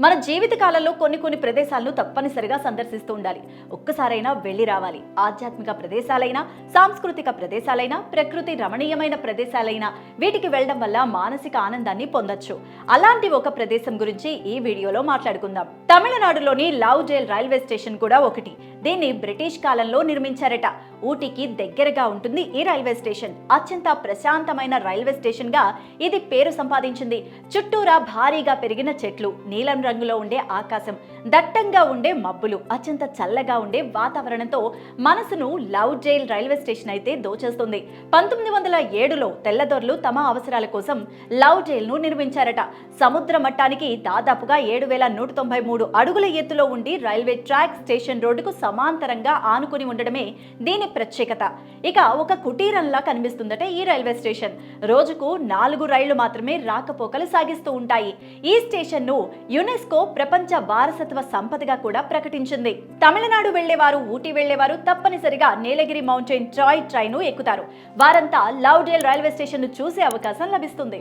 మన జీవిత కాలంలో కొన్ని కొన్ని ప్రదేశాలను తప్పనిసరిగా సందర్శిస్తూ ఉండాలి. ఒక్కసారైనా వెళ్ళి రావాలి. ఆధ్యాత్మిక ప్రదేశాలైనా సాంస్కృతిక ప్రదేశాలైనా ప్రకృతి రమణీయమైన ప్రదేశాలైనా వీటికి వెళ్ళడం వల్ల మానసిక ఆనందాన్ని పొందొచ్చు. అలాంటి ఒక ప్రదేశం గురించి ఈ వీడియోలో మాట్లాడుకుందాం. తమిళనాడులోని లవ్ జైల్ రైల్వే స్టేషన్ కూడా ఒకటి. దీన్ని బ్రిటిష్ కాలంలో నిర్మించారట. ఊటీకి దగ్గరగా ఉంటుంది ఈ రైల్వే స్టేషన్. అత్యంత ప్రశాంతమైన రైల్వే స్టేషన్గా ఇది పేరు సంపాదించింది. చుట్టూరా భారీగా పెరిగిన చెట్లు నీలం రంగులో ఉండే ఆకాశం దట్టంగా ఉండే మబ్బులు అత్యంత చల్లగా ఉండే వాతావరణంతో మనసును లవ్ జైల్ రైల్వే స్టేషన్ అయితే దోచేస్తుంది. పంతొమ్మిది వందల ఏడులో తెల్లదొరలు తమ అవసరాల కోసం లవ్ జైల్ను నిర్మించారట. సముద్ర మట్టానికి దాదాపుగా ఏడు వేల నూట తొంభై మూడు అడుగుల ఎత్తులో ఉండి రైల్వే ట్రాక్ స్టేషన్ రోడ్డుకు సమాంతరంగా ఆనుకుని ఉండడమే దీని ప్రత్యేకత. ఇక ఒక కుటీరంలా కనిపిస్తుందట ఈ రైల్వే స్టేషన్. రోజుకు నాలుగు రైళ్ళు మాత్రమే రాకపోకలు సాగిస్తూ ఉంటాయి. ఈ స్టేషన్ను యునెస్కో ప్రపంచ వారసత్వ సంపదగా కూడా ప్రకటించింది. తమిళనాడు వెళ్ళేవారు ఊటీ వెళ్ళేవారు తప్పనిసరిగా నీలగిరి మౌంటైన్ ట్రాయ్ ట్రైన్ ఎక్కుతారు. వారంతా లౌడేల్ డేల్ రైల్వే స్టేషన్ను చూసే అవకాశం లభిస్తుంది.